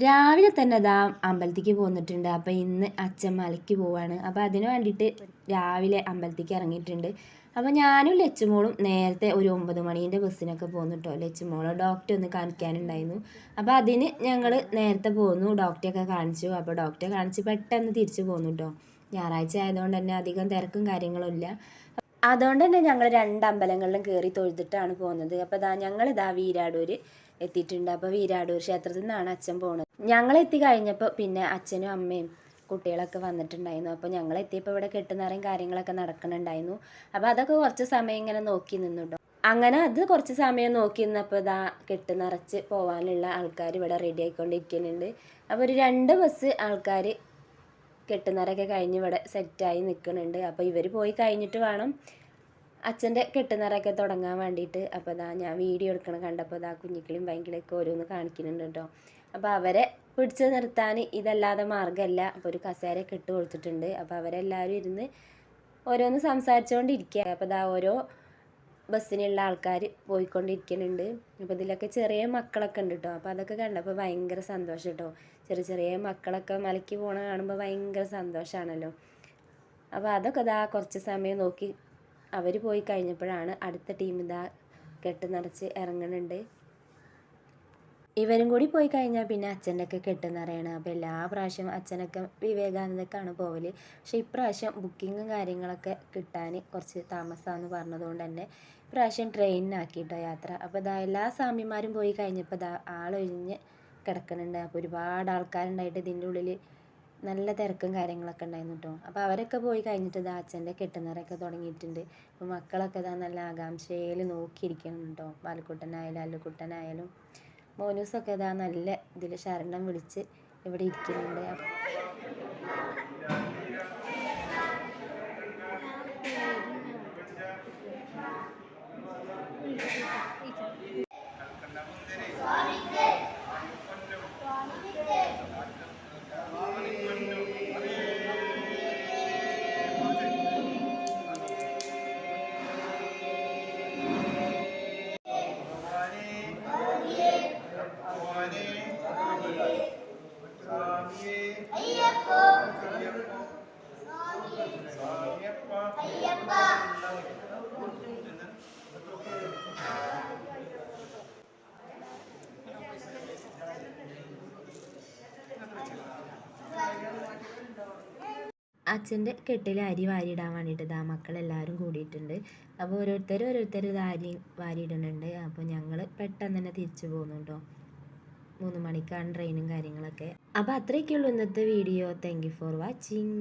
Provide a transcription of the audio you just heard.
രാവിലെ തന്നെ അതാ അമ്പലത്തിക്ക് പോന്നിട്ടുണ്ട്. അപ്പോൾ ഇന്ന് അച്ഛൻ മലയ്ക്ക് പോവാണ്. അപ്പോൾ അതിന് വേണ്ടിയിട്ട് രാവിലെ അമ്പലത്തിക്ക് ഇറങ്ങിയിട്ടുണ്ട്. അപ്പോൾ ഞാനും ലച്ചുമോളും നേരത്തെ ഒരു ഒമ്പത് മണീന്റെ ബസ്സിനൊക്കെ പോന്നു കേട്ടോ ലച്ചുമോൾ ഡോക്ടറെ ഒന്ന് കാണിക്കാനുണ്ടായിരുന്നു. അപ്പോൾ അതിന് ഞങ്ങൾ നേരത്തെ പോന്നു. ഡോക്ടറെയൊക്കെ കാണിച്ചു. അപ്പോൾ ഡോക്ടറെ കാണിച്ച് പെട്ടെന്ന് തിരിച്ചു പോന്നു കേട്ടോ ഞായറാഴ്ച ആയതുകൊണ്ട് തന്നെ അധികം തിരക്കും കാര്യങ്ങളും ഇല്ല. അതുകൊണ്ട് തന്നെ ഞങ്ങൾ രണ്ട് അമ്പലങ്ങളിലും കയറി തൊഴുതിട്ടാണ് പോകുന്നത് അപ്പോൾ ഇതാ ഞങ്ങളിതാ വീരാടൂർ എത്തിയിട്ടുണ്ട്. അപ്പോൾ വീരാടൂർ ക്ഷേത്രത്തിൽ നിന്നാണ് അച്ഛൻ പോണത്. ഞങ്ങൾ എത്തി കഴിഞ്ഞപ്പോൾ പിന്നെ അച്ഛനും അമ്മയും കുട്ടികളൊക്കെ വന്നിട്ടുണ്ടായിരുന്നു. അപ്പോൾ ഞങ്ങൾ എത്തിയപ്പോൾ ഇവിടെ കെട്ടുന്നറയും കാര്യങ്ങളൊക്കെ നടക്കുന്നുണ്ടായിരുന്നു. അപ്പോൾ അതൊക്കെ കുറച്ച് സമയം ഇങ്ങനെ നോക്കി നിന്നു അങ്ങനെ അത് കുറച്ച് സമയം നോക്കി നിന്നപ്പോൾ ഇതാ കെട്ട് പോകാനുള്ള ആൾക്കാർ ഇവിടെ റെഡി ആയിക്കൊണ്ടിരിക്കുന്നുണ്ട്. അപ്പോൾ ഒരു രണ്ട് ബസ് ആൾക്കാർ കെട്ടുന്നറൊക്കെ കഴിഞ്ഞ് ഇവിടെ സെറ്റായി നിൽക്കുന്നുണ്ട് അപ്പോൾ ഇവർ പോയി കഴിഞ്ഞിട്ട് വേണം അച്ഛന്റെ കെട്ടുന്നറയൊക്കെ തുടങ്ങാൻ വേണ്ടിയിട്ട് അപ്പോൾ ഇതാ ഞാൻ വീഡിയോ എടുക്കണം കണ്ടപ്പോൾ ഇതാ കുഞ്ഞിക്കിളിയും ഭയങ്കരമൊക്കെ ഓരോന്ന് കാണിക്കുന്നുണ്ട് കേട്ടോ. അപ്പോൾ അവരെ പിടിച്ച് നിർത്താൻ ഇതല്ലാതെ മാർഗമല്ല. അപ്പോൾ ഒരു കസേര ഇട്ട് കൊടുത്തിട്ടുണ്ട്. അപ്പോൾ അവരെല്ലാവരും ഇരുന്ന് ഓരോന്ന് സംസാരിച്ചുകൊണ്ടിരിക്കുക. അപ്പോൾ ഇതാ ഓരോ ബസ്സിനുള്ള ആൾക്കാർ പോയിക്കൊണ്ടിരിക്കുന്നുണ്ട്. അപ്പോൾ ഇതിലൊക്കെ ചെറിയ മക്കളൊക്കെ ഉണ്ട് കേട്ടോ. അപ്പോൾ അതൊക്കെ കണ്ടപ്പോൾ ഭയങ്കര സന്തോഷം കേട്ടോ. ചെറിയ ചെറിയ മക്കളൊക്കെ മലക്കി പോണ കാണുമ്പോൾ ഭയങ്കര സന്തോഷമാണല്ലോ. അപ്പോൾ അതൊക്കെ ഇതാ കുറച്ച് സമയം നോക്കി അവർ പോയി കഴിഞ്ഞപ്പോഴാണ് അടുത്ത ടീം ഇതാ കെട്ട് നിറച്ച് ഇറങ്ങുന്നുണ്ട് ഇവരും കൂടി പോയി കഴിഞ്ഞാൽ പിന്നെ അച്ഛനൊക്കെ കെട്ടെന്നറിയണം അപ്പോൾ എല്ലാ പ്രാവശ്യം അച്ഛനൊക്കെ വിവേകാനന്ദക്കാണ് പോവൽ പക്ഷേ ഇപ്രാവശ്യം ബുക്കിങ്ങും കാര്യങ്ങളൊക്കെ കിട്ടാൻ കുറച്ച് താമസമാണെന്ന് പറഞ്ഞതുകൊണ്ട് തന്നെ ഇപ്രാവശ്യം ട്രെയിനിനാക്കിയിട്ടോ യാത്ര. അപ്പോൾ ഇതാ എല്ലാ സ്വാമിമാരും പോയി കഴിഞ്ഞപ്പോൾ ഇതാ ആളൊഴിഞ്ഞ് കിടക്കുന്നുണ്ട് അപ്പോൾ ഒരുപാട് ആൾക്കാരുണ്ടായിട്ട് ഇതിന്റെ ഉള്ളിൽ നല്ല തിരക്കും കാര്യങ്ങളൊക്കെ ഉണ്ടായിരുന്നു കേട്ടോ അപ്പോൾ അവരൊക്കെ പോയി കഴിഞ്ഞിട്ട് ഇതാ അച്ഛന്റെ കെട്ടുന്നറയൊക്കെ തുടങ്ങിയിട്ടുണ്ട്. അപ്പോൾ മക്കളൊക്കെ ഇതാ നല്ല ആകാംക്ഷയിൽ നോക്കിയിരിക്കണം കേട്ടോ ബാലക്കുട്ടനായാലും അല്ലുക്കുട്ടനായാലും മോനൂസൊക്കെ ഇതാ നല്ല ഇതിൽ ശരണം വിളിച്ച് ഇവിടെ ഇരിക്കുന്നുണ്ട്. അച്ഛന്റെ കെട്ടിൽ അരി വാരിയിടാൻ വേണ്ടിയിട്ട് ഇതാ മക്കളെല്ലാവരും കൂടിയിട്ടുണ്ട്. അപ്പോൾ ഓരോരുത്തർ ഓരോരുത്തർ ഇത് അരി വാരിയിടുന്നുണ്ട്. അപ്പോൾ ഞങ്ങൾ പെട്ടെന്ന് തന്നെ തിരിച്ചു പോകുന്നുണ്ടോ മൂന്ന് മണിക്കാണ് ട്രെയിനും കാര്യങ്ങളൊക്കെ. അപ്പോൾ അത്രയൊക്കെയുള്ളൂ ഇന്നത്തെ വീഡിയോ താങ്ക് ഫോർ വാച്ചിങ്